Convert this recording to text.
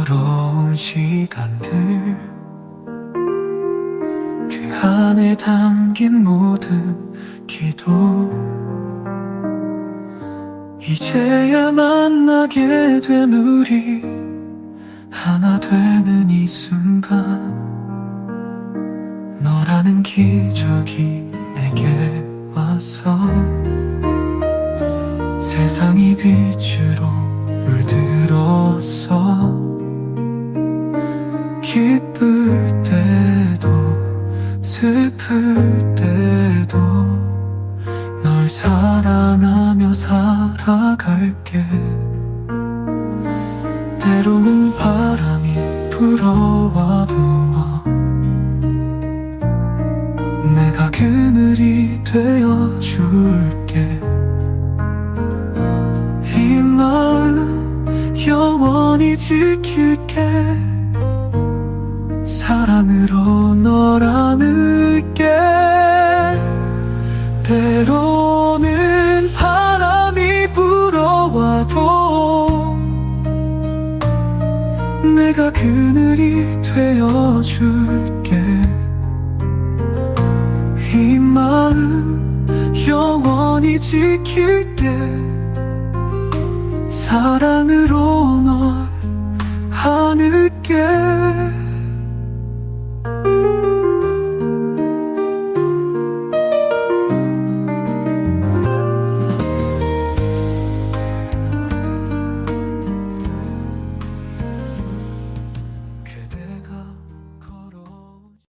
외로운 시간들. 그 안에 담긴 모든 기도. 이제야 만나게 된 우리. 하나 되는 이 순간. 너라는 기적이 내게 와서. 세상이 빛으로 물들었어 슬플 때도 널 사랑하며 살아갈게. 때로는 바람이 불어와도 내가 그늘이 되어줄게. 이 마음 영원히 지킬게. 사랑으로 널 때로는 바람이 불어와도 내가 그늘이 되어줄게. 이 마음 영원히 지킬게 사랑으로 널 안을게